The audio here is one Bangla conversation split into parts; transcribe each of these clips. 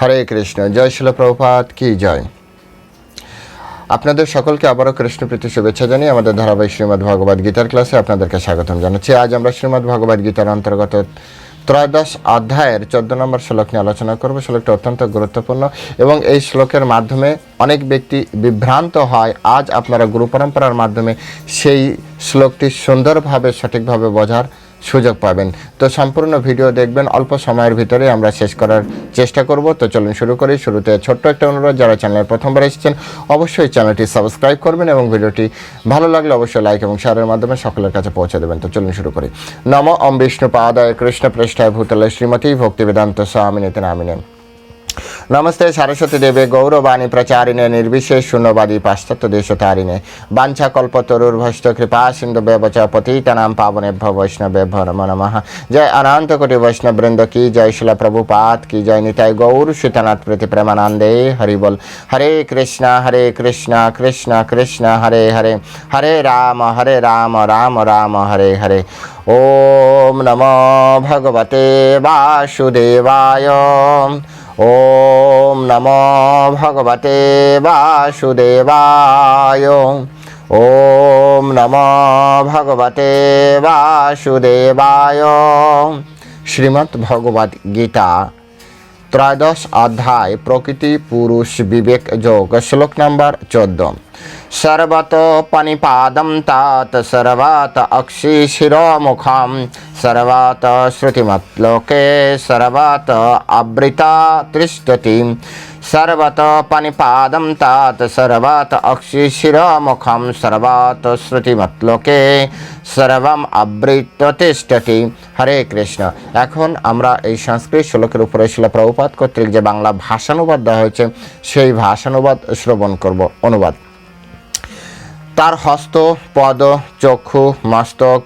হরে কৃষ্ণ, জয় শিল প্রভুপাত কি জয়। আপনাদের সকলকে আবারও কৃষ্ণপ্রীতি শুভেচ্ছা জানিয়ে আমাদের ধারাবাহিক শ্রীমদ্ ভগবদ গীতার ক্লাসে আপনাদেরকে স্বাগতম জানাচ্ছি। আজ আমরা শ্রীমদ্ ভগবদ গীতার অন্তর্গত ত্রয়োদশ অধ্যায়ের চোদ্দ নম্বর শ্লোক নিয়ে আলোচনা করব। শ্লোকটা অত্যন্ত গুরুত্বপূর্ণ এবং এই শ্লোকের মাধ্যমে অনেক ব্যক্তি বিভ্রান্ত হয়। আজ আপনারা গুরু পরম্পরার মাধ্যমে সেই শ্লোকটি সুন্দরভাবে, সঠিকভাবে বোঝার সুযোগ পাবেন। তো সম্পূর্ণ ভিডিও দেখবেন, অল্প সময়ের ভিতরে আমরা শেষ করার চেষ্টা করব। তো চলুন শুরু করি। শুরুতে ছোট্ট একটা অনুরোধ, যারা চ্যানেলে প্রথমবার এসেছেন, অবশ্যই চ্যানেলটি সাবস্ক্রাইব করবেন এবং ভিডিওটি ভালো লাগলে অবশ্যই লাইক এবং শেয়ারের মাধ্যমে সকলের কাছে পৌঁছে দেবেন। তো চলুন শুরু করি। নম অম বিষ্ণু পাদায় কৃষ্ণ পৃষ্ঠায় ভূতলে শ্রীমতী ভক্তি বেদান্ত স্বামিনীতে নামিনে নমস্তে, সরস্বতী দেবে, গৌরবাণী প্রচারিণে, নির্বিশেষ শূন্যবাদী, পাশ্চাত্য দেশতারিণে। বাঞ্ছা কল্পতরুর্ভষ্ট কৃপা, সিন্ধু ব্যবচ পতিতনাম পাবনেভ্য বৈষ্ণবেভ্য নম নমঃ। জয় অনন্ত কোটি বৈষ্ণব বৃন্দ কি জয় শিলা প্রভুপাত কি জয় নিতাই গৌর শীতনাথ প্রতি প্রেমানন্দে, হরি বল। হরে কৃষ্ণ হরে কৃষ্ণ কৃষ্ণ কৃষ্ণ, হরে হরে। হরে রাম হরে রাম রাম রাম, হরে হরে। ওম নমো ভগবতে ওম নমো ভগবতে বাসুদেবায়। ওম নমো ভগবতে বাসুদেবায়। শ্রীমদ্ ভগবদ গীতা ত্রয়োদশ অধ্যায় প্রকৃতি পুরুষ বিবেক যোগ শ্লোক নাম্বার চোদ্দ সর্বত পানিপাদম তাত সর্বাত অক্ষি শিরোমুখম সর্বাত শ্রুতিমৎলোকে সর্বাত আবৃতা তৃষ্টতি পানিপাদম তাত সর্বাত অক্ষি শিরোমুখম সর্বাত শ্রুতিমৎলোকে সর্বম আবৃত তিষ্ঠতি হরে কৃষ্ণ এখন আমরা এই সংস্কৃত শ্লোকের উপরে শিল প্রভুপাত কর্তৃক যে বাংলা ভাষানুবাদ দেওয়া হয়েছে, সেই ভাষানুবাদ শ্রবণ করব। অনুবাদ। তার হস্ত, পদ, চক্ষু, মস্তক,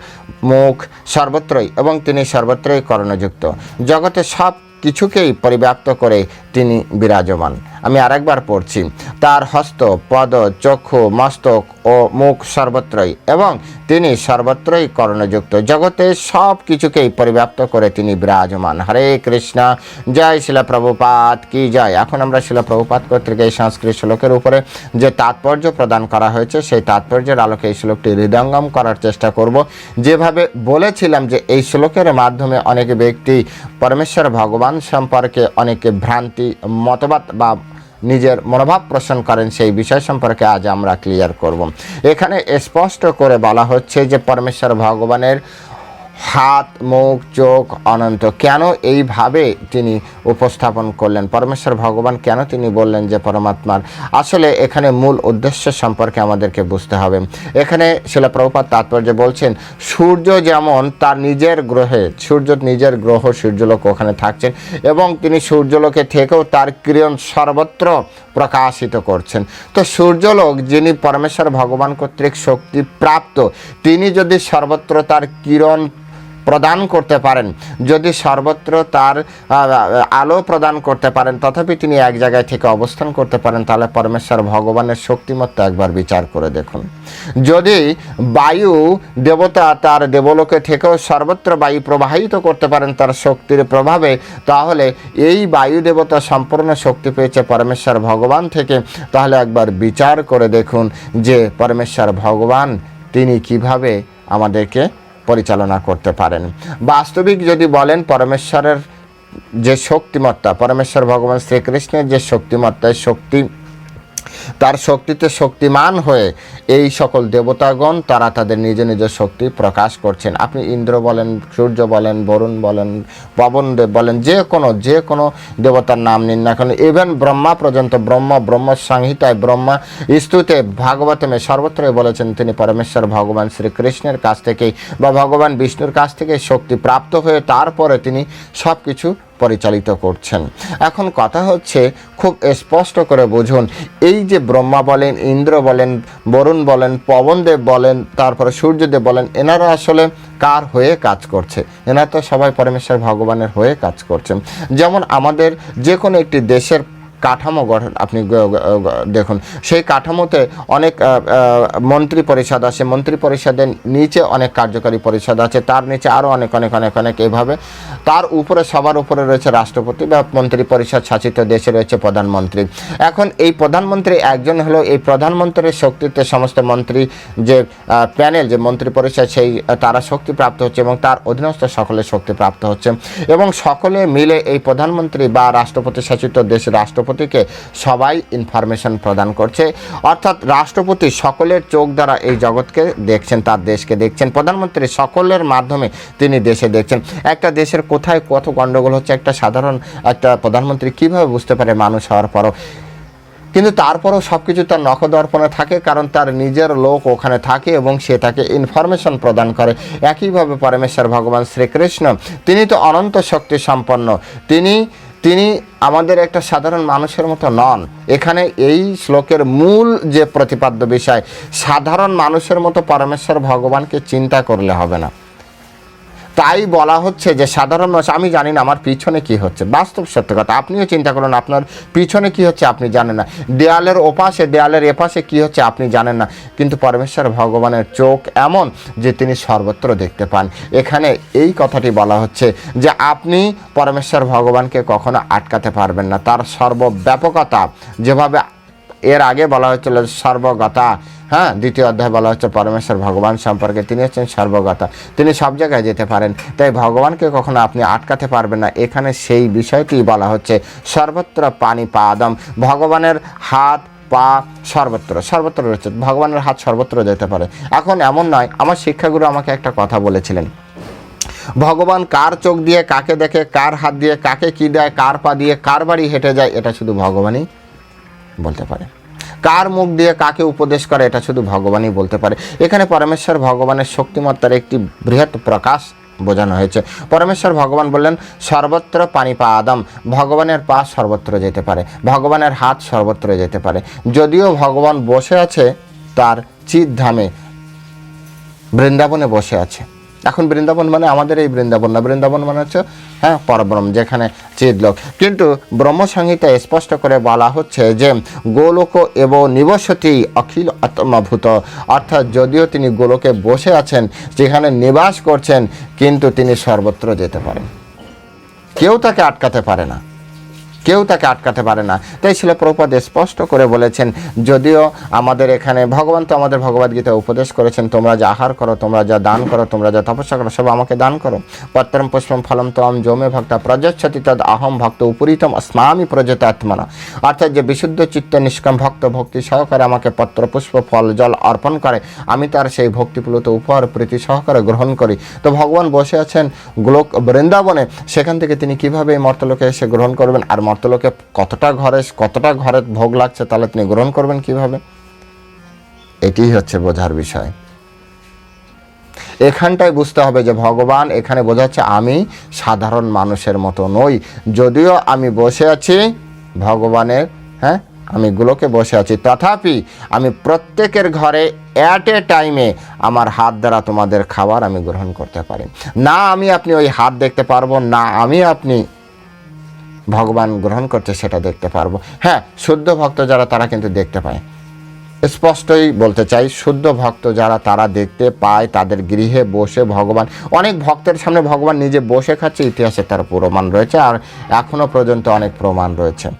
মুখ সর্বত্রই এবং তিনি সর্বত্রই করণযুক্ত। জগতে সব কিছুকেই পরিব্যাপ্ত করে তিনি বিরাজমান। আমি আরেকবার পড়ছি। তার হস্ত, পদ, চক্ষু, মস্তক ও মুখ সর্বত্রই এবং তিনি সর্বত্রই কর্ণযুক্ত। জগতে সব কিছুকেই পরিব্যাপ্ত করে তিনি বিরাজমান। হরে কৃষ্ণ, জয় শিলা প্রভুপাত কি জয়? এখন আমরা শিলা প্রভুপাত কর্তৃক এই সংস্কৃত শ্লোকের উপরে যে তাৎপর্য প্রদান করা হয়েছে, সেই তাৎপর্যের আলোকে এই শ্লোকটি হৃদয়ঙ্গম করার চেষ্টা করব। যেভাবে বলেছিলাম যে এই শ্লোকের মাধ্যমে অনেক ব্যক্তি পরমেশ্বর ভগবান সম্পর্কে অনেকে ভ্রান্তি, মতবাদ বা নিজের মনোভাব পোষণ করেন, সেই বিষয় সম্পর্কে আজ আমরা ক্লিয়ার করব। এখানে স্পষ্ট করে বলা হচ্ছে যে, পরমেশ্বর ভগবানের হাত, মুখ, চোখ অনন্ত। কেন এইভাবে তিনি উপস্থাপন করলেন? পরমেশ্বর ভগবান কেন তিনি বললেন যে পরমাত্মার? আসলে এখানে মূল উদ্দেশ্য সম্পর্কে আমাদেরকে বুঝতে হবে। এখানে শিলা প্রভুপাত তাৎপর্য বলছেন, সূর্য যেমন তার নিজের গ্রহে, সূর্য নিজের গ্রহ, সূর্যলোক ওখানে থাকছেন এবং তিনি সূর্যলোকে থেকেও তার কিরণ সর্বত্র প্রকাশিত করছেন। তো সূর্যলোক যিনি পরমেশ্বর ভগবান কর্তৃক শক্তি প্রাপ্ত, তিনি যদি সর্বত্র তার কিরণ প্রদান করতে পারেন। যদি সর্বত্র তার আলো প্রদান করতে পারেন, তথাপি তিনি এক জায়গায় থেকে অবস্থান করতে পারেন, তাহলে পরমেশ্বর ভগবানের শক্তিমত্তা একবার বিচার করে দেখুন। যদি বায়ু দেবতা তার দেবলোকে থেকেও সর্বত্র বায়ু প্রবাহিত করতে পারেন তার শক্তির প্রভাবে, তাহলে এই বায়ু দেবতা সম্পূর্ণ শক্তি পেয়েছে পরমেশ্বর ভগবান থেকে। তাহলে একবার বিচার করে দেখুন যে পরমেশ্বর ভগবান তিনি কীভাবে আমাদেরকে পরিচালনা করতে পারেন। বাস্তবিক যদি বলেন, পরমেশ্বরের যে শক্তিমত্তা, পরমেশ্বর ভগবান শ্রীকৃষ্ণের যে শক্তিমত্তা শক্তি তার শক্তিতে শক্তিমান হয়ে এই সকল দেবতাগণ, তারা তাদের নিজ নিজ শক্তি প্রকাশ করছেন। আপনি ইন্দ্র বলেন, সূর্য বলেন, বরুণ বলেন পবন দেব বলেন, যে কোনো যে কোনো দেবতার নাম নিন না কেন। ইভেন ব্রহ্মা পর্যন্ত, ব্রহ্ম ব্রহ্ম সংহিতায় ব্রহ্মা স্তুতে ভাগবতমে সর্বত্রই বলেছেন, তিনি পরমেশ্বর, ভগবান শ্রীকৃষ্ণের কাছ থেকেই বা ভগবান বিষ্ণুর কাছ থেকে শক্তি প্রাপ্ত হয়ে তারপরে তিনি সব কিছু পরিচালিত করছেন। এখন কথা হচ্ছে, খুব স্পষ্ট করে বুঝুন, এই যে ব্রহ্মা বলেন, ইন্দ্র বলেন, বরুণ বলেন পবনদেব বলেন, তারপরে সূর্যদেব বলেন, এনারা আসলে কার হয়ে কাজ করছে? এনারা তো সবাই পরমেশ্বর ভগবানের হয়ে কাজ করছেন। যেমন আমাদের যে কোনো একটি দেশের কাঠামো গঠন, আপনি দেখুন, সেই কাঠামোতে অনেক মন্ত্রী পরিষদ আছে, মন্ত্রী পরিষদের নিচে অনেক কার্যকারী পরিষদ আছে, তার নিচে আরও অনেক অনেক অনেক অনেক এভাবে। তার উপরে, সবার উপরে রয়েছে রাষ্ট্রপতি বা মন্ত্রী পরিষদ, শাসিত দেশে রয়েছে প্রধানমন্ত্রী। এখন এই প্রধানমন্ত্রী একজন হলো, এই প্রধানমন্ত্রীর শক্তিতে সমস্ত মন্ত্রী যে প্যানেল, যে মন্ত্রী পরিষদ, সেই, তারা শক্তি প্রাপ্ত হচ্ছে এবং তার অধীনস্থ সকলে শক্তি প্রাপ্ত হচ্ছে। এবং সকলে মিলে এই প্রধানমন্ত্রী বা রাষ্ট্রপতি শাসিত দেশের রাষ্ট্রপতিকে সবাই ইনফরমেশন প্রদান করছে। অর্থাৎ রাষ্ট্রপতি সকলের চোখ দ্বারা এই জগৎকে দেখছেন, তার দেশকে দেখছেন, প্রধানমন্ত্রী সকলের মাধ্যমে তিনি দেশে দেখছেন। একটা দেশের কোথায় কত গণ্ডগোল হচ্ছে, একটা সাধারণ একটা প্রধানমন্ত্রী কীভাবে বুঝতে পারে মানুষ হওয়ার পরও? কিন্তু তারপরেও সব কিছু তার নখদর্পণে থাকে, কারণ তার নিজের লোক ওখানে থাকে এবং সে তাকে ইনফরমেশন প্রদান করে। একইভাবে পরমেশ্বর ভগবান শ্রীকৃষ্ণ, তিনি তো অনন্ত শক্তি সম্পন্ন। তিনি তিনি আমাদের একটা সাধারণ মানুষের মতো নন। এখানে এই শ্লোকের মূল যে প্রতিপাদ্য বিষয়, সাধারণ মানুষের মতো পরমেশ্বর ভগবানকে চিন্তা করলে হবে না। তাই বলা হচ্ছে যে সাধারণ মানুষ, আমি জানি না আমার পিছনে কি হচ্ছে। বাস্তব সত্য কথা, আপনিও চিন্তা করুন আপনার পিছনে কি হচ্ছে, আপনি জানেন না। দেয়ালের ওপাশে, দেয়ালের এপাশে কি হচ্ছে, আপনি জানেন না। কিন্তু পরমেশ্বর ভগবানের চোখ এমন যে তিনি সর্বত্র দেখতে পান। এখানে এই কথাটি বলা হচ্ছে যে আপনি পরমেশ্বর ভগবানকে কখনো আটকাতে পারবেন না। তার সর্বব্যাপকতা যেভাবে এর আগে বলা হয়েছিল সর্বগতা হ্যাঁ দ্বিতীয় অধ্যায় বলা হচ্ছে পরমেশ্বর ভগবান সম্পর্কে, তিনি হচ্ছেন সর্বগতা। তিনি সব জায়গায় যেতে পারেন, তাই ভগবানকে কখনো আপনি আটকাতে পারবেন না। এখানে সেই বিষয়টি বলা হচ্ছে সর্বত্র পানি পাদম, ভগবানের হাত পা সর্বত্র সর্বত্র রয়েছে, ভগবানের হাত সর্বত্র যেতে পারে। এখন এমন নয়, আমার শিক্ষাগুরু আমাকে একটা কথা বলেছিলেন। ভগবান কার চোখ দিয়ে কাকে দেখে, কার হাত দিয়ে, কাকে কি দেয়, কার পা দিয়ে, কার বাড়ি হেঁটে যায়, এটা শুধু ভগবানই বলতে পারে। কার মুখ দিয়ে কাকে উপদেশ করে এটা শুধু ভগবানই বলতে পারে। এখানে পরমেশ্বর ভগবানের শক্তিমত্তার একটি বৃহৎ প্রকাশ বোঝানো হয়েছে। পরমেশ্বর ভগবান বললেন, সর্বত্র পানি পা আদম ভগবানের পা সর্বত্র যেতে পারে, ভগবানের হাত সর্বত্র যেতে পারে। যদিও ভগবান বসে আছে, তার চিত ধামে বৃন্দাবনে বসে আছে। এখন বৃন্দাবন মানে আমাদের এই বৃন্দাবন না। বৃন্দাবন মানে হচ্ছে হ্যাঁ পরব্রহ্ম, যেখানে চিদলোক। কিন্তু ব্রহ্মসংহিতায় স্পষ্ট করে বলা হচ্ছে যে গোলোক এবং নিবসতি অখিল আত্মাভূত। অর্থাৎ যদিও তিনি গোলোকে বসে আছেন, যেখানে নিবাস করছেন, কিন্তু তিনি সর্বত্র যেতে পারেন। কেউ তাকে আটকাতে পারে না। কেউ তাকে আটকাতে পারে না। তাই ছিল প্রপাদ স্পষ্ট করে বলেছেন, যদিও আমাদের এখানে ভগবান তো আমাদের ভগবদ্গীতা উপদেশ করেছেন, তোমরা যা আহার করো, তোমরা যা দান করো, তোমরা যা তপস্যা করো, সব আমাকে দান করো। পত্রম পুষ্পম ফলম তম জমে ভক্ত প্রযচ্ছতি তদ অহম ভক্ত উপরিতম স্নামি প্রজত আত্মনা অর্থাৎ যে বিশুদ্ধ চিত্ত নিষ্কাম ভক্ত ভক্তি সহকারে আমাকে পত্র পুষ্প, ফল, জল অর্পণ করে, আমি তার সেই ভক্তিপ্লুত উপহার প্রীতি সহকারে গ্রহণ করি। তো ভগবান বসে আছেন গোলক বৃন্দাবনে। সেখান থেকে তিনি কীভাবে এই মর্তলোকে এসে গ্রহণ করবেন আর মর্তলোকে কতটা ঘরে কতটা ঘরে ভোগ লাগছে তাহলে তিনি গ্রহণ করবেন কীভাবে? এটিই হচ্ছে বোঝার বিষয়। এখানটায় বুঝতে হবে যে ভগবান এখানে বোঝাচ্ছে, আমি সাধারণ মানুষের মতো নই। যদিও আমি বসে আছি ভগবানের হ্যাঁ? আমি গুলোকে বসে আছি। তথাপি আমি প্রত্যেকের ঘরে অ্যাট এ টাইমে আমার হাত দ্বারা তোমাদের খাবার আমি গ্রহণ করতে পারি। না আমি আপনি ওই হাত দেখতে পারব, না আমি আপনি ভগবান গ্রহণ করছে সেটা দেখতে পারব। হ্যাঁ শুদ্ধ ভক্ত যারা, তারা কিন্তু দেখতে পায়। স্পষ্টই বলতে চাই, শুদ্ধ ভক্ত যারা, তারা দেখতে পায়, তাদের গৃহে বসে ভগবান, অনেক ভক্তের সামনে ভগবান নিজে বসে খাচ্ছে, ইতিহাসে তার প্রমাণ রয়েছে, আর এখনও পর্যন্ত অনেক প্রমাণ রয়েছে।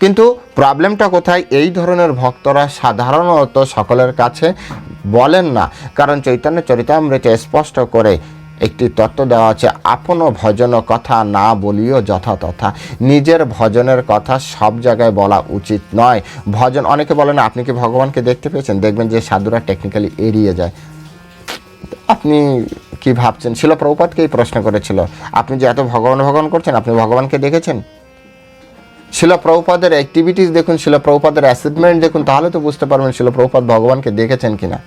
কিন্তু প্রবলেমটা কোথায়? এই ধরনের ভক্তরা সাধারণত সকলের কাছে বলেন না, কারণ চৈতন্য চরিতামৃতে স্পষ্ট করে একটি তত্ত্ব দেওয়া আছে, আপন ভজন কথা না বলিও যথাতথা। নিজের ভজনের কথা সব জায়গায় বলা উচিত নয়। ভজন, অনেকে বলেন, আপনি কি ভগবানকে দেখতে পেয়েছেন? দেখবেন যে সাধুরা টেকনিক্যালি এড়িয়ে যায়। আপনি কি ভাবছেন? ছিল প্রভুপাতকেই প্রশ্ন করেছিল, আপনি যে এত ভগবান ভগবান করছেন, আপনি ভগবানকে দেখেছেন? শিল প্রভুপাদের অ্যাক্টিভিটিস দেখুন, শিল প্রভুপাদের অ্যাসিভমেন্ট দেখুন, তাহলে তো বুঝতে পারবেন শিল প্রভুপাদ ভগবানকে দেখেছেন কিনা।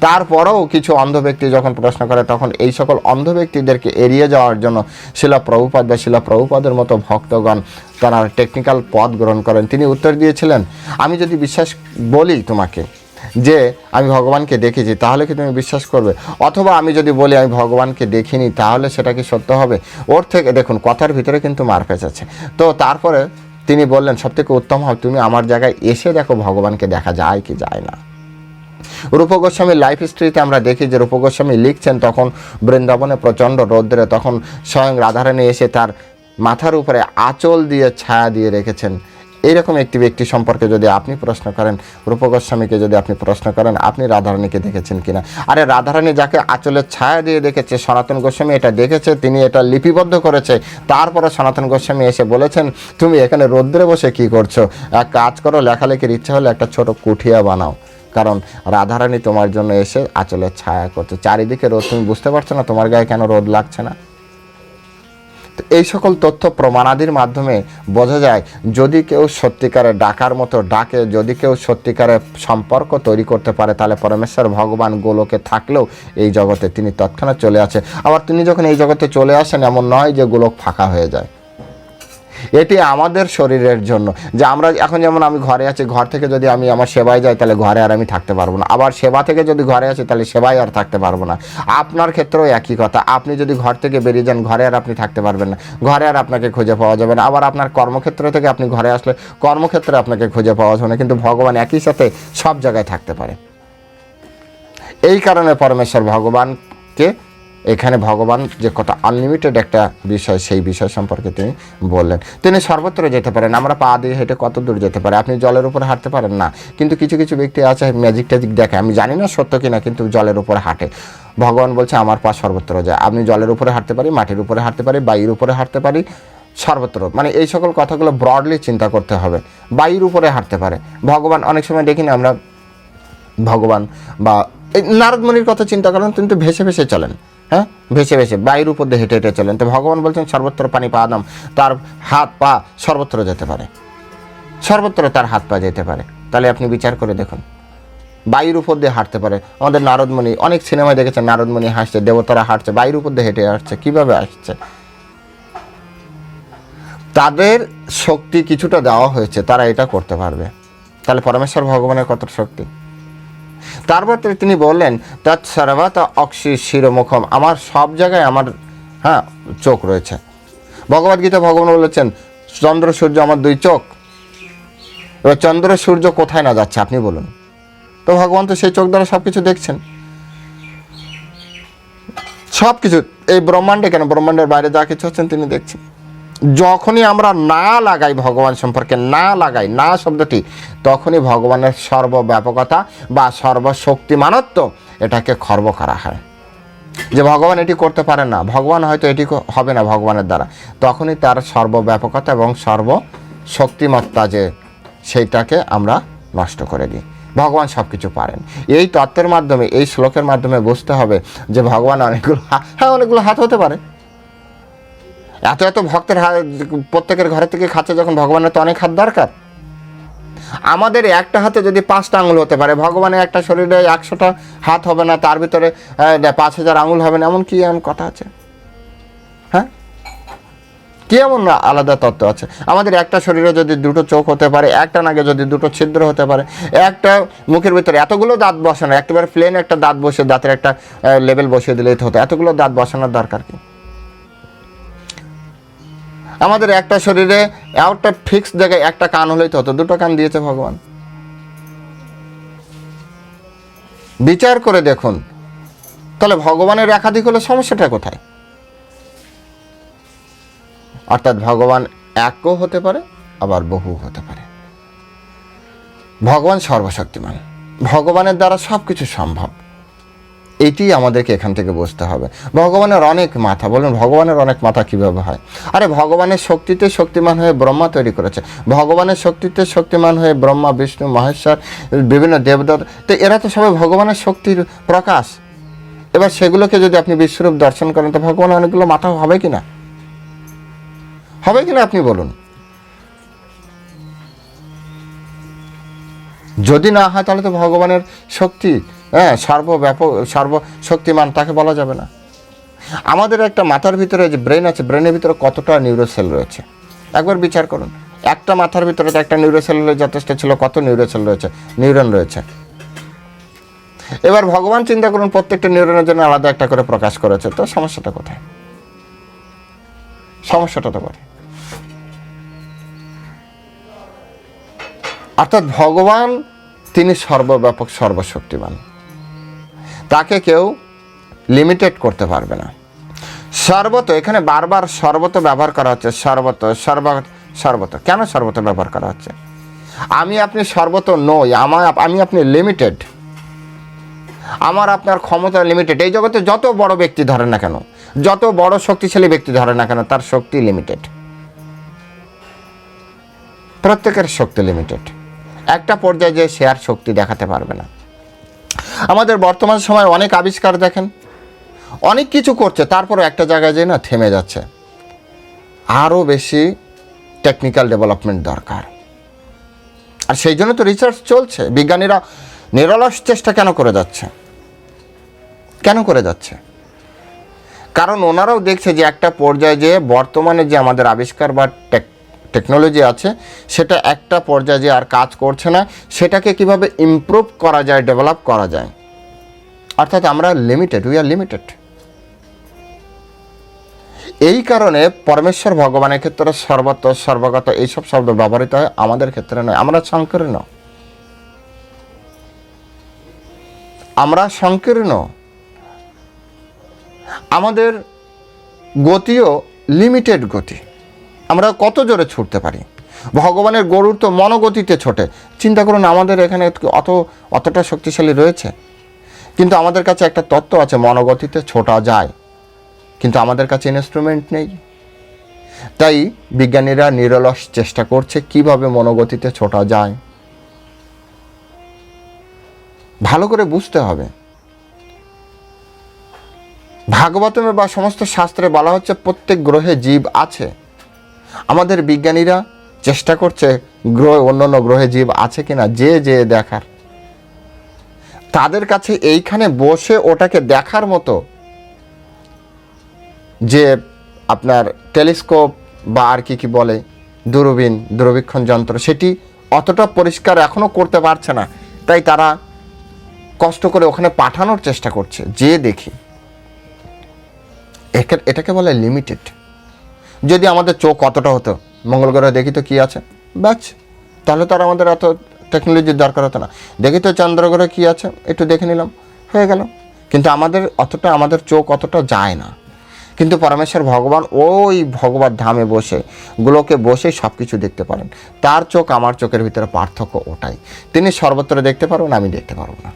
তারপরেও কিছু অন্ধ ব্যক্তি যখন প্রশ্ন করে, তখন এই সকল অন্ধ ব্যক্তিদেরকে এড়িয়ে যাওয়ার জন্য শিলা প্রভুপাদ বা শিলা প্রভুপাদের মতো ভক্তগণ তারা টেকনিক্যাল পদ গ্রহণ করেন। তিনি উত্তর দিয়েছিলেন, আমি যদি বিশ্বাস বলি তোমাকে যে আমি ভগবানকে দেখেছি, তাহলে কি তুমি বিশ্বাস করবে? অথবা আমি যদি বলি আমি ভগবানকে দেখিনি, তাহলে সেটা কি সত্য হবে? ওর থেকে, দেখুন, কথার ভিতরে কিন্তু মারপ্যাচ আছে। তো তারপরে তিনি বললেন, সবথেকে উত্তম হবে তুমি আমার জায়গায় এসে দেখো, ভগবানকে দেখা যায় কি যায় না? রূপ গোস্বামীর লাইফ হিস্ট্রিতে আমরা দেখি যে রূপ গোস্বামী লিখছেন তখন বৃন্দাবনে প্রচণ্ড রৌদ্রে, তখন স্বয়ং রাধারানী এসে তার মাথার উপরে আঁচল দিয়ে ছায়া দিয়ে রেখেছেন। এইরকম একটি ব্যক্তি সম্পর্কে যদি আপনি প্রশ্ন করেন রূপ গোস্বামীকে যদি আপনি প্রশ্ন করেন, আপনি রাধারানীকে দেখেছেন কিনা? আরে, রাধারানী যাকে আঁচলের ছায়া দিয়ে দেখেছে, সনাতন গোস্বামী এটা দেখেছে, তিনি এটা লিপিবদ্ধ করেছে, তারপরে সনাতন গোস্বামী এসে বলেছেন, তুমি এখানে রৌদ্রে বসে কি করছ? এক কাজ করো, লেখালেখির ইচ্ছা হলে একটা ছোট কুঠিয়া বানাও। কারণ রাধারানী তোমার জন্য এসে আঁচলের ছায়া করছে। চারিদিকে রোদ, তুমি বুঝতে পারছ না তোমার গায়ে কেন রোদ লাগছে না? তো এই সকল তথ্য প্রমাণাদির মাধ্যমে বোঝা যায়, যদি কেউ সত্যিকারের ডাকার মতো ডাকে, যদি কেউ সত্যিকারের সম্পর্ক তৈরি করতে পারে, তাহলে পরমেশ্বর ভগবান গোলকে থাকলেও এই জগতে তিনি তৎক্ষণাৎ চলে আসে। আবার তিনি যখন এই জগতে চলে আসেন, এমন নয় যে গোলক ফাঁকা হয়ে যায়। এটি আমাদের শরীরের জন্য। যে আমরা এখন যেমন আমি ঘরে আছি, ঘর থেকে যদি আমি আমার সেবায় যাই, তাহলে ঘরে আর আমি থাকতে পারব না। আবার সেবা থেকে যদি ঘরে আছি তাহলে সেবায় আর থাকতে পারব না। আপনার ক্ষেত্রেও একই কথা। আপনি যদি ঘর থেকে বেরিয়ে যান, ঘরে আর আপনি থাকতে পারবেন না। ঘরে আর আপনাকে খুঁজে পাওয়া যাবে না। আবার আপনার কর্মক্ষেত্র থেকে আপনি ঘরে আসলে কর্মক্ষেত্রে আপনাকে খুঁজে পাওয়া যাবে না। কিন্তু ভগবান একই সাথে সব জায়গায় থাকতে পারে। এই কারণে পরমেশ্বর ভগবানকে এখানে ভগবান যে কত আনলিমিটেড একটা বিষয়, সেই বিষয় সম্পর্কে তিনি বললেন। তিনি সর্বত্র যেতে পারেন, আমরা পা দিয়ে হেঁটে কত দূর যেতে পারে, আপনি জলের উপরে হাঁটতে পারেন না। কিন্তু কিছু কিছু ব্যক্তি আছে ম্যাজিক ট্যাজিক দেখে, আমি জানি না সত্য কিনা, কিন্তু জলের উপরে হাঁটে। ভগবান বলছে, আমার পা সর্বত্র যায়। আপনি জলের উপরে হাঁটতে পারি, মাটির উপরে হাঁটতে পারি, বায়ুর উপরে হাঁটতে পারি, সর্বত্র। মানে এই সকল কথাগুলো ব্রডলি চিন্তা করতে হবে। বায়ুর উপরে হাঁটতে পারে। ভগবান, অনেক সময় দেখি না আমরা, ভগবান বা এই নারদমণির কথা চিন্তা করেন তিনি তো ভেসে ভেসে চলেন। হ্যাঁ? ভেসে ভেসে বায়ুর উপর দিয়ে হেঁটে হেঁটে চলেন। তো ভগবান বলছেন, সর্বত্র পানি পা দাম তার হাত পা সর্বত্র যেতে পারে। সর্বত্র তার হাত পা যেতে পারে। তাহলে আপনি বিচার করে দেখুন। বায়ুর উপর দিয়ে হাঁটতে পারে। আমাদের নারদমণি, অনেক সিনেমায় দেখেছেন, নারদমণি হাসছে দেবতারা হাঁটছে, বায়ুর উপর দিয়ে হেঁটে আসছে কীভাবে আসছে তাদের শক্তি কিছুটা দেওয়া হয়েছে, তারা এটা করতে পারবে। তাহলে পরমেশ্বর ভগবানের কত শক্তি? তারপর তিনি বললেন, তৎ সর্বত অক্ষি শিরোমুখম। আমার সব জায়গায় আমার হ্যাঁ চোখ রয়েছে। ভগবদ্গীতা ভগবান বলেছেন, চন্দ্র, সূর্য আমার দুই চোখ। এবার চন্দ্র, সূর্য কোথায় না যাচ্ছে, আপনি বলুন। তো ভগবান তো সেই চোখ দ্বারা সব কিছু দেখছেন। সব কিছু এই ব্রহ্মাণ্ডে কেন? ব্রহ্মাণ্ডের বাইরে যা কিছু হচ্ছেন তিনি দেখছেন। যখনই আমরা না লাগাই ভগবান সম্পর্কে, না লাগাই, না শব্দটি, তখনই ভগবানের সর্বব্যাপকতা বা সর্বশক্তিমানত্ব এটাকে খর্ব করা হয়। যে ভগবান এটি করতে পারে না, ভগবান হয়তো এটি হবে না ভগবানের দ্বারা, তখনই তার সর্বব্যাপকতা এবং সর্বশক্তিমত্তা যে সেইটাকে আমরা নষ্ট করে দিই। ভগবান সব কিছু পারেন। এই তত্ত্বের মাধ্যমে, এই শ্লোকের মাধ্যমে বুঝতে হবে যে ভগবান অনেকগুলো হ্যাঁ অনেকগুলো হাত হতে পারে। এত এত ভক্তের প্রত্যেকের ঘরে থেকে খাচ্ছে যখন ভগবানের তো অনেক হাত দরকার। আমাদের একটা হাতে যদি পাঁচটা আঙুল হতে পারে, ভগবানের একটা শরীরে একশোটা হাত হবে না, তার ভিতরে পাঁচ হাজার আঙুল হবে না, এমন কি এমন কথা আছে? হ্যাঁ? কি এমন আলাদা তত্ত্ব আছে? আমাদের একটা শরীরে যদি দুটো চোখ হতে পারে, একটা নাকে যদি দুটো ছিদ্র হতে পারে, একটা মুখের ভিতরে এতগুলো দাঁত বসানো, একেবারে প্লেন একটা দাঁত বসে, দাঁতের একটা লেভেল বসিয়ে দিলেই তো হতো, এতগুলো দাঁত বসানোর দরকার কি? আমাদের একটা শরীরে একটা ফিক্স জায়গায় একটা কান হলেই তো হতো। দুটো কান দিয়েছে ভগবান। বিচার করে দেখুন। তাহলে ভগবানের একাধিক হলে সমস্যাটা কোথায়? অর্থাৎ ভগবান একও হতে পারে, আবার বহু হতে পারে। ভগবান সর্বশক্তিমান। ভগবানের দ্বারা সব কিছু সম্ভব। এটি আমাদেরকে এখান থেকে বুঝতে হবে। ভগবানের অনেক মাথা, বলুন ভগবানের অনেক মাথা কীভাবে হয়? আরে ভগবানের শক্তিতে শক্তিমান হয়ে ব্রহ্মা তৈরি করেছে। ভগবানের শক্তিতে শক্তিমান হয়ে ব্রহ্মা, বিষ্ণু, মহেশ্বর, বিভিন্ন দেবদত্ত তো এরা তো সবাই ভগবানের শক্তির প্রকাশ। এবার সেগুলোকে যদি আপনি বিশ্বরূপ দর্শন করেন, তো ভগবানের অনেকগুলো মাথা হবে কি না হবে কি না আপনি বলুন? যদি না হয়, তাহলে তো ভগবানের শক্তি হ্যাঁ সর্বব্যাপক, সর্বশক্তিমান, তাকে বলা যাবে না। আমাদের একটা মাথার ভিতরে যে ব্রেন আছে ব্রেনের ভিতরে কতটা নিউরোসেল রয়েছে? একবার বিচার করুন। একটা মাথার ভিতরে তো একটা নিউরোসেল যথেষ্ট ছিল, কত নিউরোসেল রয়েছে? নিউরন রয়েছে। এবার ভগবান চিন্তা করুন, প্রত্যেকটা নিউরনের জন্য আলাদা একটা করে প্রকাশ করেছে, তো সমস্যাটা কোথায়? সমস্যাটা তো কোথায়? অর্থাৎ ভগবান, তিনি সর্বব্যাপক, সর্বশক্তিমান। তাকে কেউ লিমিটেড করতে পারবে না। সর্বত, এখানে বারবার সর্বত ব্যবহার করা হচ্ছে, সর্বত, সর্ব, সর্বত। কেন সর্বত ব্যবহার করা হচ্ছে? আমি আপনি সর্বত নই, আমার আমি আপনি লিমিটেড আমার আপনার ক্ষমতা লিমিটেড এই জগতে যত বড় ব্যক্তি ধরে না কেন, যত বড় শক্তিশালী ব্যক্তি ধরে না কেন, তার শক্তি লিমিটেড প্রত্যেকের শক্তি লিমিটেড একটা পর্যায়ে যে সে আর শক্তি দেখাতে পারবে না। আমাদের বর্তমান সময়ে অনেক আবিষ্কার দেখেন, অনেক কিছু করছে তারপরে একটা জায়গায় যেয়ে না থেমে যাচ্ছে। আরও বেশি টেকনিক্যাল ডেভেলপমেন্ট দরকার। আর সেই জন্য তো রিসার্চ চলছে, বিজ্ঞানীরা নিরলস চেষ্টা কেন করে যাচ্ছে? কেন করে যাচ্ছে? কারণ ওনারাও দেখছে যে একটা পর্যায়ে যে বর্তমানে যে আমাদের আবিষ্কার বা টেক টেকনোলজি আছে, সেটা একটা পর্যায়ে যে আর কাজ করছে না, সেটাকে কীভাবে ইমপ্রুভ করা যায় ডেভেলপ করা যায়? অর্থাৎ আমরা লিমিটেড উই আর লিমিটেড এই কারণে পরমেশ্বর ভগবানের ক্ষেত্রে সর্বত্র, সর্বগত এইসব শব্দ ব্যবহৃত হয়, আমাদের ক্ষেত্রে নয়, আমরা সংকীর্ণ। আমরা সংকীর্ণ। আমাদের গতিও লিমিটেড গতি। আমরা কত জোরে ছুটতে পারি? ভগবানের গরুর তো মনোগতিতে ছোটে। চিন্তা করুন, আমাদের এখানে অত, অতটা শক্তিশালী রয়েছে? কিন্তু আমাদের কাছে একটা তত্ত্ব আছে, মনোগতিতে ছোটা যায়। কিন্তু আমাদের কাছে ইনস্ট্রুমেন্ট নেই। তাই বিজ্ঞানীরা নিরলস চেষ্টা করছে কীভাবে মনোগতিতে ছোটা যায়। ভালো করে বুঝতে হবে। ভাগবতমে বা সমস্ত শাস্ত্রে বলা হচ্ছে, প্রত্যেক গ্রহে জীব আছে। আমাদের বিজ্ঞানীরা চেষ্টা করছে গ্রহ অন্য অন্য গ্রহে জীব আছে কিনা, যে যে দেখার। তাদের কাছে এইখানে বসে ওটাকে দেখার মতো যে আপনার টেলিস্কোপ বা আর কি কি বলে, দূরবীন, দূরবীক্ষণ যন্ত্র, সেটি অতটা পরিষ্কার এখনও করতে পারছে না। তাই তারা কষ্ট করে ওখানে পাঠানোর চেষ্টা করছে, যে দেখি। এটাকে বলে লিমিটেড যদি আমাদের চোখ কতটা হতো, মঙ্গল গ্রহে দেখি তো কী আছে? ব্যাচ তাহলে তো আর আমাদের এত টেকনোলজির দরকার হতো না। দেখি তো চন্দ্র গ্রহে কী আছে, একটু দেখে নিলাম, হয়ে গেল। কিন্তু আমাদের অতটা, আমাদের চোখ অতটা যায় না। কিন্তু পরমেশ্বর ভগবান ওই ভগবত ধামে বসে, গুলোকে বসে সব কিছু দেখতে পারেন। তার চোখ আমার চোখের ভিতরে পার্থক্য ওটাই। তিনি সর্বত্র দেখতে পারবেন, আমি দেখতে পারব না।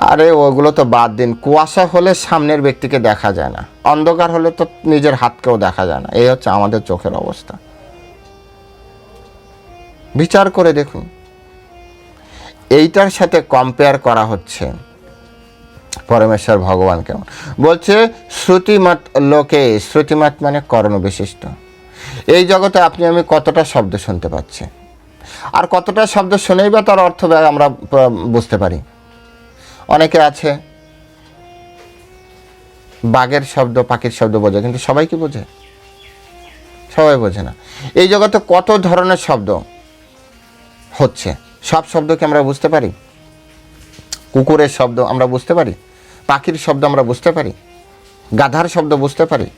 আরে, ওগুলো তো বাদ দিন। কুয়াশা হলে সামনের ব্যক্তিকে দেখা যায় না। অন্ধকার হলে তো নিজের হাতকেও দেখা যায় না। এই হচ্ছে আমাদের চোখের অবস্থা। বিচার করে দেখুন। এইটার সাথে কম্পেয়ার করা হচ্ছে পরমেশ্বর ভগবান কেমন? বলছে, শ্রুতিমত লোকে, শ্রুতিমত মানে কর্ণ বিশিষ্ট। এই জগতে আপনি, আমি কতটা শব্দ শুনতে পাচ্ছি? আর কতটা শব্দ শুনেই বা তার অর্থ আমরা বুঝতে পারি? অনেকে আছে, বাঘের শব্দ, পাখির শব্দ বোঝে, কিন্তু সবাই কি বোঝে? সবাই বোঝে না। এই জগতে কত ধরনের শব্দ হচ্ছে? সব শব্দকে আমরা বুঝতে পারি? কুকুরের শব্দ আমরা বুঝতে পারি? পাখির শব্দ আমরা বুঝতে পারি? গাধার শব্দ বুঝতে পারি?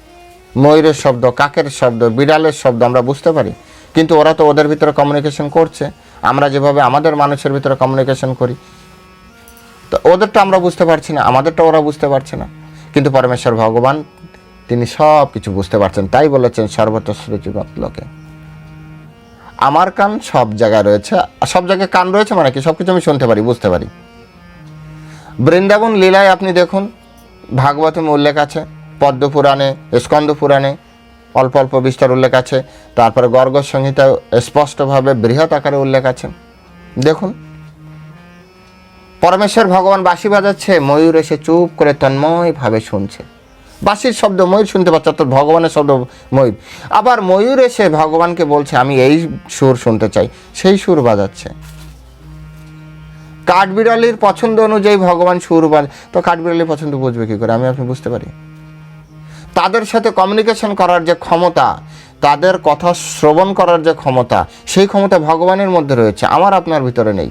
ময়ূরের শব্দ, কাকের শব্দ, বিড়ালের শব্দ আমরা বুঝতে পারি। কিন্তু ওরা তো ওদের ভিতরে কমিউনিকেশন করছে। আমরা যেভাবে আমাদের মানুষের ভিতরে কমিউনিকেশন করি তো ওদেরটা আমরা বুঝতে পারছি না, আমাদেরটা ওরা বুঝতে পারছে না। কিন্তু পরমেশ্বর ভগবান, তিনি সব কিছু বুঝতে পারছেন, তাই বলেছেন, সর্বত শ্রুতিমত লোকে। আমার কান সব জায়গায় রয়েছে সব জায়গায় কান রয়েছে মানে কি? সব কিছু আমি শুনতে পারি, বুঝতে পারি। বৃন্দাবন লীলায় আপনি দেখুন ভাগবতমে উল্লেখ আছে, পদ্ম পুরাণে, স্কন্দ পুরাণে অল্প অল্প বিস্তার উল্লেখ আছে, তারপরে গর্গ সংহিতায় স্পষ্টভাবে বৃহৎ আকারে উল্লেখ আছে। দেখুন পরমেশ্বর ভগবান বাঁশি বাজাচ্ছে, ময়ূর এসে চুপ করে তন্ময়ভাবে শুনছে। বাঁশির শব্দ ময়ূর শুনতে পাচ্ছে, অর্থাৎ ভগবানের শব্দ ময়ূর। আবার ময়ূর এসে ভগবানকে বলছে, আমি এই সুর শুনতে চাই। সেই সুর বাজাচ্ছে। কাঠবিড়ালির পছন্দ অনুযায়ী ভগবান সুর বাজ, তো কাঠবিড়ালির পছন্দ বুঝবে কী করে? আমি আপনি বুঝতে পারি। তাদের সাথে কমিউনিকেশন করার যে ক্ষমতা, তাদের কথা শ্রবণ করার যে ক্ষমতা, সেই ক্ষমতা ভগবানের মধ্যে রয়েছে। আমার আপনার ভিতরে নেই।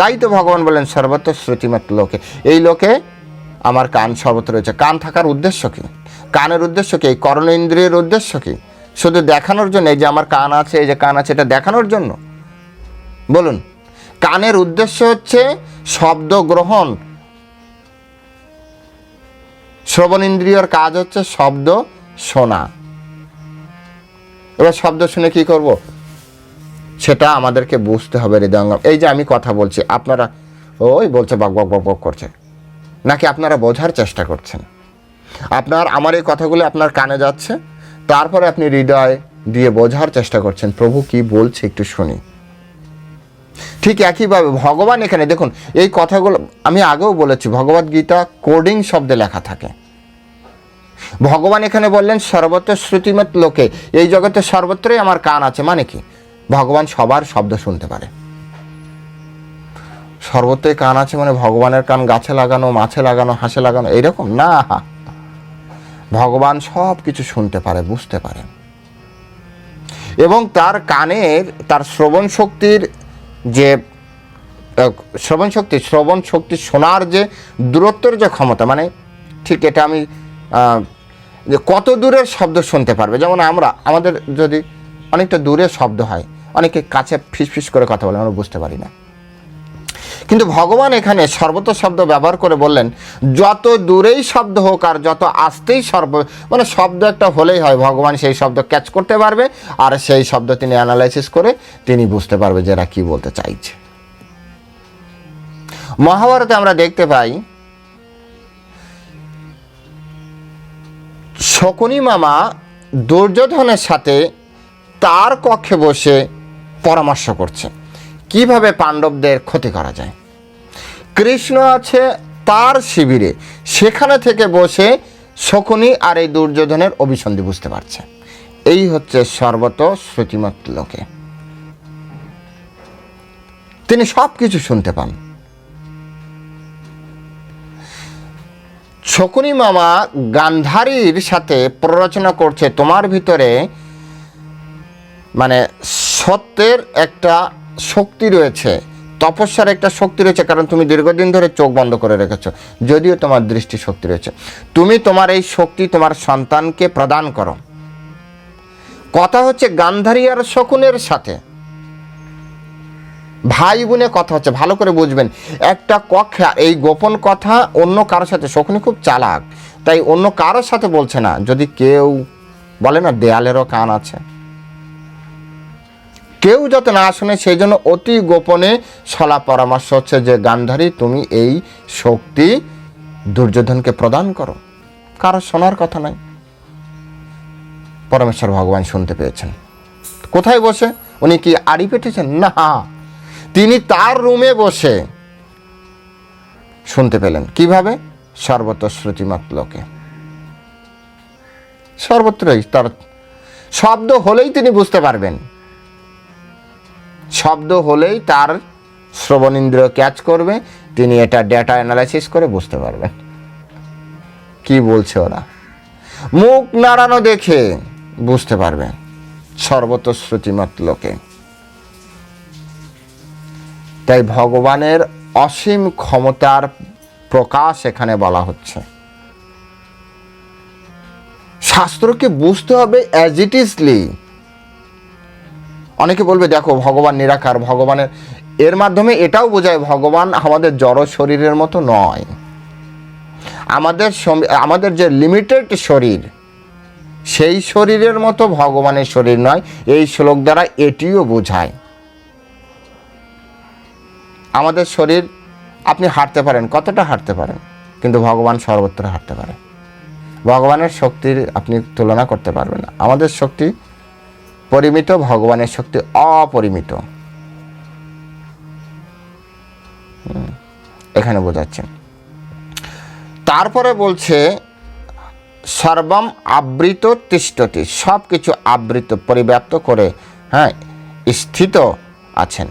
তাই তো ভগবান বলেন সর্বত্র শ্রুতিমত লোকে। এই লোকে আমার কান সর্বত্র রয়েছে। কান থাকার উদ্দেশ্য কী? কানের উদ্দেশ্য কী? এই করণ ইন্দ্রিয়ের উদ্দেশ্য কী? শুধু দেখানোর জন্য? এই যে আমার কান আছে, এই যে কান আছে, এটা দেখানোর জন্য? বলুন। কানের উদ্দেশ্য হচ্ছে শব্দ গ্রহণ। শ্রবণ ইন্দ্রিয়র কাজ হচ্ছে শব্দ শোনা। এবার শব্দ শুনে কি করব? সেটা আমাদেরকে বুঝতে হবে হৃদয়ঙ্গম। এই যে আমি কথা বলছি, আপনারা ওই বলছে বক বক বক বক করছে। নাকি আপনারা বোঝার চেষ্টা করছেন? আপনার, আমার এই কথাগুলো আপনার কানে যাচ্ছে, তারপরে আপনি হৃদয় দিয়ে বোঝার চেষ্টা করছেন, প্রভু কি বলছে একটু শুনি। ঠিক একইভাবে ভগবান এখানে, দেখুন, এই কথাগুলো, আমি আগেও বলেছি ভগবদ গীতা কোডিং শব্দে লেখা থাকে। ভগবান এখানে বললেন, সর্বত্র শ্রুতিমত লোকে, এই জগতে সর্বত্রই আমার কান আছে মানে কি? ভগবান সবার শব্দ শুনতে পারে। সর্বত্রই কান আছে মানে ভগবানের কান গাছে লাগানো, মাছে লাগানো, হাঁসে লাগানো, এইরকম? না। ভগবান সব কিছু শুনতে পারে, বুঝতে পারে। এবং তার কানের, তার শ্রবণ শক্তির যে শ্রবণ শক্তি শ্রবণ শক্তি শোনার যে দূরত্বের যে ক্ষমতা মানে ঠিক এটা আমি যে কত দূরের শব্দ শুনতে পারবে? যেমন আমরা, আমাদের যদি অনেকটা দূরে শব্দ হয় অনেকে কাছে ফিসফিস করে কথা বলে, আমরা বুঝতে পারি না। কিন্তু ভগবান এখানে সর্বত শব্দ ব্যবহার করে বললেন, যত দূরেই শব্দ হোক আর যত আসতেই সর্ব মানে শব্দ একটা হলেই হয়, ভগবান সেই শব্দ ক্যাচ করতে পারবে আর সেই শব্দ তিনি অ্যানালাইসিস করে তিনি বুঝতে পারবে যে এরা কী বলতে চাইছে। মহাভারতে আমরা দেখতে পাই, শকুনি মামা দুর্যোধনের সাথে তার কক্ষে বসে পরামর্শ করছে। কীভাবে পাণ্ডবদের ক্ষতি করা যায়? কৃষ্ণ আছে তার শিবিরে। সেখানে থেকে বসে শকুনি আর এই দুর্যোধনের অভিসন্ধি বুঝতে পারছে। এই হচ্ছে সর্বত শ্রুতিমত লোকে। তিনি সব কিছু শুনতে পান। শকুনি মামা গান্ধারীর সাথে প্ররোচনা করছে তোমার ভিতরে মানে সত্যের একটা শক্তি রয়েছে, তপস্যার একটা শক্তি রয়েছে, কারণ তুমি দীর্ঘদিন ধরে চোখ বন্ধ করে রেখেছো, যদিও তোমার দৃষ্টি শক্তি রয়েছে। তুমি তোমার এই শক্তি তোমার সন্তানকে প্রদান করো। কথা হচ্ছে গান্ধারী আর শকুনের সাথে। ভাই বোনে কথা হচ্ছে, ভালো করে বুঝবেন। একটা কক্ষে এই গোপন কথা অন্য কারোর সাথে, শকুনি খুব চালাক, তাই অন্য কারোর সাথে বলছে না। যদি কেউ বলে না, দেয়ালেরও কান আছে। কেউ যাতে না শুনে সেই জন্য অতি গোপনে সলা পরামর্শ হচ্ছে যে, গান্ধারী, তুমি এই শক্তি দুর্যোধনকে প্রদান করো। কারও শোনার কথা নাই। পরমেশ্বর ভগবান শুনতে পেয়েছেন। কোথায় বসে? উনি কি আড়ি পেটেছেন? না। তিনি তার রুমে বসে শুনতে পেলেন। কীভাবে? সর্বত শ্রুতিমত লোকে। সর্বত্রই তার শব্দ হলেই তিনি বুঝতে পারবেন। শব্দ হলেই তার শ্রবণ ইন্দ্রিয় ক্যাচ করবে, তিনি এটা ডেটা অ্যানালাইসিস করে বুঝতে পারবেন কি বলছে ওরা? মুখ নাড়ানো দেখে বুঝতে পারবেন সর্বত শ্রুতিমত লোকে। তাই ভগবানের অসীম ক্ষমতার প্রকাশ এখানে বলা হচ্ছে। শাস্ত্রকে বুঝতে হবে অ্যাজ ইট ইজলি অনেকে বলবে, দেখো, ভগবান নিরাকার, ভগবানের, এর মাধ্যমে এটাও বোঝায়, ভগবান আমাদের জড় শরীরের মতো নয়। আমাদের আমাদের যে লিমিটেড শরীর, সেই শরীরের মতো ভগবানের শরীর নয়, এই শ্লোক দ্বারা এটিও বোঝায়। আমাদের শরীর, আপনি হাঁটতে পারেন, কতটা হাঁটতে পারেন, কিন্তু ভগবান সর্বত্র হাঁটতে পারে। ভগবানের শক্তির আপনি তুলনা করতে পারবেন আমাদের শক্তি পরিমিত, ভগবানের শক্তি অপরিমিত। এখানে বোঝাচ্ছেন। তারপরে বলছে, সর্বম আবৃত তিষ্ঠতি সব কিছু আবৃত, পরিব্যাপ্ত করে হ্যাঁ স্থিত আছেন।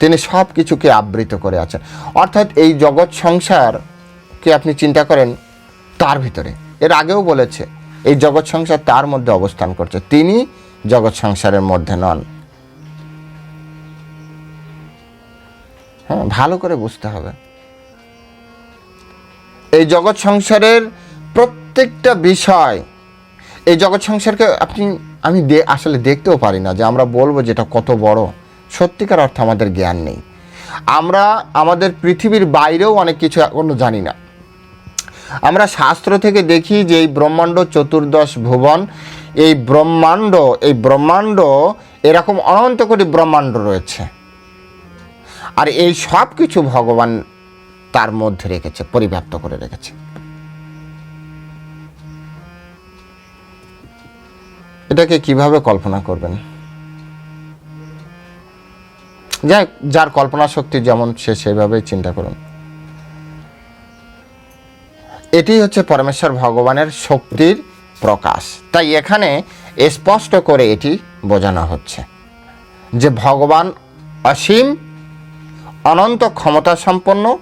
তিনি সব কিছুকে আবৃত করে আছেন। অর্থাৎ এই জগৎ সংসারকে আপনি চিন্তা করেন, তার ভিতরে। এর আগেও বলেছে, এই জগৎ সংসার তার মধ্যে অবস্থান করছে। তিনি জগৎ সংসারের মধ্যে নন। হ্যাঁ ভালো করে বুঝতে হবে। এই জগৎ সংসারের প্রত্যেকটা বিষয়, এই জগৎ সংসারকে আপনি, আমি আসলে দেখতেও পারি না যে আমরা বলব যেটা কত বড়। সত্যিকার অর্থে আমাদের জ্ঞান নেই। আমরা, আমাদের পৃথিবীর বাইরেও অনেক কিছু এখনও জানি না। আমরা শাস্ত্র থেকে দেখি যে এই ব্রহ্মাণ্ড চতুর্দশ ভুবন এই ব্রহ্মাণ্ড এই ব্রহ্মাণ্ড, এরকম অনন্ত কোটি ব্রহ্মাণ্ড রয়েছে। আর এই সব কিছু ভগবান তার মধ্যে রেখেছে, পরিব্যাপ্ত করে রেখেছে। এটাকে কীভাবে কল্পনা করবেন? যাই যার কল্পনা শক্তি যেমন সে সেভাবেই চিন্তা করুন। এটি হচ্ছে পরমেশ্বর ভগবানের শক্তির প্রকাশ। তাই এখানে স্পষ্ট করে এটি বোঝানো হচ্ছে যে ভগবান অসীম, অনন্ত ক্ষমতা সম্পন্ন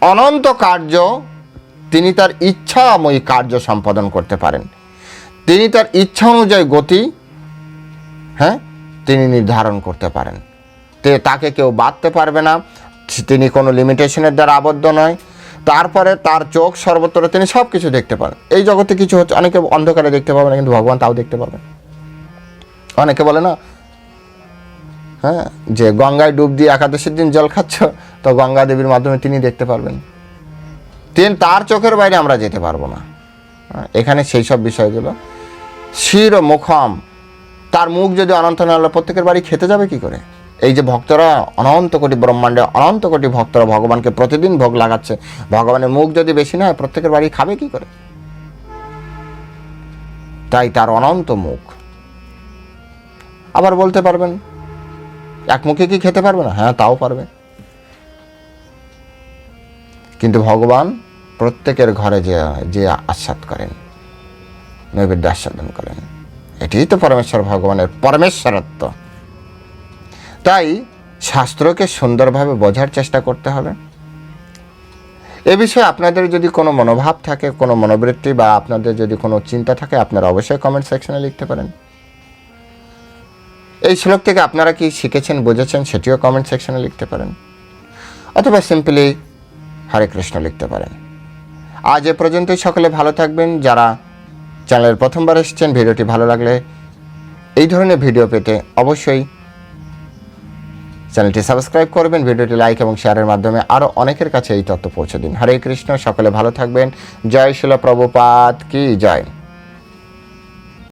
অনন্ত কার্য তিনি তার ইচ্ছাময়ী কার্য সম্পাদন করতে পারেন। তিনি তার ইচ্ছা অনুযায়ী গতি হ্যাঁ তিনি নির্ধারণ করতে পারেন। তে তাকে কেউ বাঁধতে পারবে না। তিনি কোনো লিমিটেশনের দ্বারা আবদ্ধ নয়। তারপরে তার চোখ সর্বত্র তিনি সব কিছু দেখতে পান এই জগতে কিছু হচ্ছে অনেকে অন্ধকারে দেখতে পাবে না কিন্তু ভগবান তাও দেখতে পাবেন। অনেকে বলে না হ্যাঁ যে গঙ্গায় ডুব দিয়ে একাদশীর দিন জল খাচ্ছ তো গঙ্গা দেবীর মাধ্যমে তিনি দেখতে পারবেন। তিনি তার চোখের বাইরে আমরা যেতে পারব না। হ্যাঁ, এখানে সেই সব বিষয়গুলো। শির মুখম তার মুখ যদি অনন্ত না হলে প্রত্যেকের বাড়ি খেতে যাবে কি করে? এই যে ভক্তরা অনন্ত কোটি ব্রহ্মাণ্ডে অনন্ত কোটি ভক্তরা ভগবানকে প্রতিদিন ভোগ লাগাচ্ছে, ভগবানের মুখ যদি বেশি না হয় প্রত্যেকের বাড়ি খাবে কি করে? তাই তার অনন্ত মুখ। আবার বলতে পারবেন, এক মুখে কি খেতে পারবে না? হ্যাঁ তাও পারবে। কিন্তু ভগবান প্রত্যেকের ঘরে যে যে আস্বাদ করেন, নৈবেদ্য আস্বাদন করেন, এটিই তো পরমেশ্বর ভগবানের পরমেশ্বরত্ব। তাই শাস্ত্রকে সুন্দরভাবে বোঝার চেষ্টা করতে হবে। এ বিষয়ে আপনাদের যদি কোনো মনোভাব থাকে, কোনো মনোবৃত্তি বা আপনাদের যদি কোনো চিন্তা থাকে, আপনারা অবশ্যই কমেন্ট সেকশনে লিখতে পারেন। এই শ্লোক থেকে আপনারা কি শিখেছেন, বুঝেছেন, সেটিও কমেন্ট সেকশনে লিখতে পারেন। অথবা সিম্পলি হরে কৃষ্ণ লিখতে পারেন। আজ এ পর্যন্তই সকলে ভালো থাকবেন। যারা চ্যানেলের প্রথমবার এসেছেন, ভিডিওটি ভালো লাগলে এই ধরনের ভিডিও পেতে অবশ্যই চ্যানেলটি সাবস্ক্রাইব করবেন, ভিডিওটি লাইক এবং শেয়ারের মাধ্যমে আরও অনেকের কাছে এই তথ্য পৌঁছে দিন। হরে কৃষ্ণ, সকলে ভালো থাকবেন। জয় শিল প্রভুপাত কি জয়।